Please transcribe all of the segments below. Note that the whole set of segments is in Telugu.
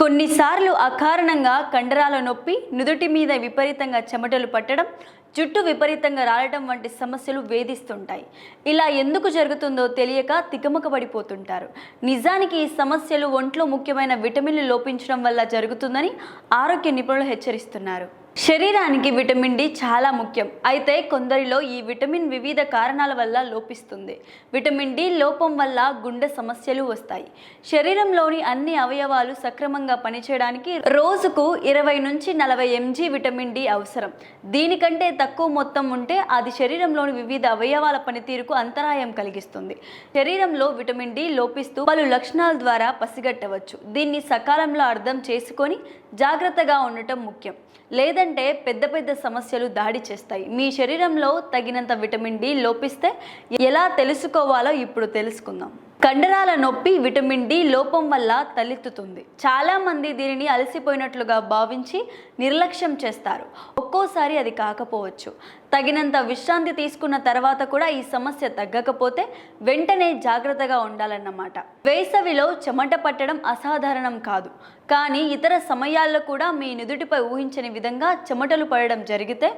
కొన్నిసార్లు అకారణంగా కండరాల నొప్పి నుదుటి మీద విపరీతంగా చెమటలు పట్టడం జుట్టు విపరీతంగా రాలడం వంటి సమస్యలు వేధిస్తుంటాయి. ఇలా ఎందుకు జరుగుతుందో తెలియక తికమక పడిపోతుంటారు. నిజానికి ఈ సమస్యలు ఒంట్లో ముఖ్యమైన విటమిన్లు లోపించడం వల్ల జరుగుతుందని ఆరోగ్య నిపుణులు హెచ్చరిస్తున్నారు. శరీరానికి విటమిన్ డి చాలా ముఖ్యం. అయితే కొందరిలో ఈ విటమిన్ వివిధ కారణాల వల్ల లోపిస్తుంది. విటమిన్ డి లోపం వల్ల గుండె సమస్యలు వస్తాయి. శరీరంలోని అన్ని అవయవాలు సక్రమంగా పనిచేయడానికి రోజుకు ఇరవై నుంచి నలభై ఎంజీ విటమిన్ డి అవసరం. దీనికంటే తక్కువ మొత్తం ఉంటే అది శరీరంలోని వివిధ అవయవాల పనితీరుకు అంతరాయం కలిగిస్తుంది. శరీరంలో విటమిన్ డి లోపిస్తూ పలు లక్షణాల ద్వారా పసిగట్టవచ్చు. దీన్ని సకాలంలో అర్థం చేసుకొని జాగ్రత్తగా ఉండటం ముఖ్యం. లేదా లేదంటే పెద్ద పెద్ద సమస్యలు దాడి చేస్తాయి. మీ శరీరంలో తగినంత విటమిన్ డి లోపిస్తే ఎలా తెలుసుకోవాలో ఇప్పుడు తెలుసుకుందాం. కండరాల నొప్పి విటమిన్ డి లోపం వల్ల తలెత్తుతుంది. చాలామంది దీనిని అలసిపోయినట్లుగా భావించి నిర్లక్ష్యం చేస్తారు. ఒక్కోసారి అది కాకపోవచ్చు. తగినంత విశ్రాంతి తీసుకున్న తర్వాత కూడా ఈ సమస్య తగ్గకపోతే వెంటనే జాగ్రత్తగా ఉండాలన్నమాట. వేసవిలో చెమట పట్టడం అసాధారణం కాదు. కానీ ఇతర సమయాల్లో కూడా మీ నుదుటిపై ఊహించని విధంగా చెమటలు పడడం జరిగితే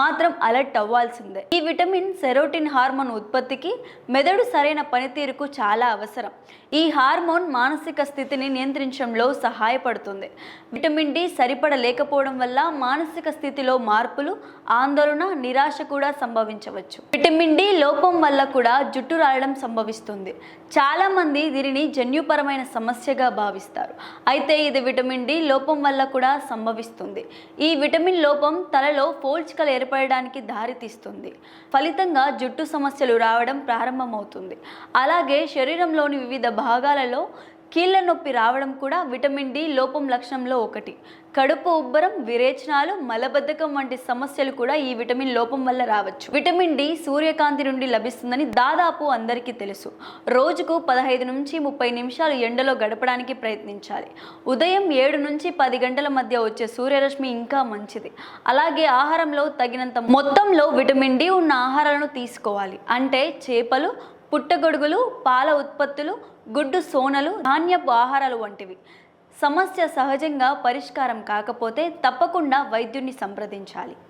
మాత్రం అలర్ట్ అవ్వాల్సిందే. ఈ విటమిన్ సెరోటిన్ హార్మోన్ ఉత్పత్తికి మెదడు సరైన పనితీరుకు చాలా అవసరం. ఈ హార్మోన్ మానసిక స్థితిని నియంత్రించడంలో సహాయపడుతుంది. విటమిన్ డి సరిపడలేకపోవడం వల్ల మానసిక స్థితిలో మార్పులు ఆందోళన నిరాశ కూడా సంభవించవచ్చు. విటమిన్ డి లోపం వల్ల కూడా జుట్టు రాలడం సంభవిస్తుంది. చాలా మంది దీనిని జన్యుపరమైన సమస్యగా భావిస్తారు. అయితే ఇది విటమిన్ డి లోపం వల్ల కూడా సంభవిస్తుంది. ఈ విటమిన్ లోపం తలలో ఫోల్చికలు ఏర్పడడానికి దారితీస్తుంది. ఫలితంగా జుట్టు సమస్యలు రావడం ప్రారంభమవుతుంది. అలాగే శరీరంలోని వివిధ భాగాలలో కీళ్ళ నొప్పి రావడం కూడా విటమిన్ డి లోపం లక్షణంలో ఒకటి. కడుపు ఉబ్బరం విరేచనాలు మలబద్ధకం వంటి సమస్యలు కూడా ఈ విటమిన్ లోపం వల్ల రావచ్చు. విటమిన్ డి సూర్యకాంతి నుండి లభిస్తుందని దాదాపు అందరికీ తెలుసు. రోజుకు పదహైదు నుంచి ముప్పై నిమిషాలు ఎండలో గడపడానికి ప్రయత్నించాలి. ఉదయం ఏడు నుంచి పది గంటల మధ్య వచ్చే సూర్యరశ్మి ఇంకా మంచిది. అలాగే ఆహారంలో తగినంత మొత్తంలో విటమిన్ డి ఉన్న ఆహారాలను తీసుకోవాలి. అంటే చేపలు పుట్టగొడుగులు పాల ఉత్పత్తులు గుడ్డు సోనలు ధాన్యపు ఆహారాలు వంటివి. సమస్య సహజంగా పరిష్కారం కాకపోతే తప్పకుండా వైద్యుని సంప్రదించాలి.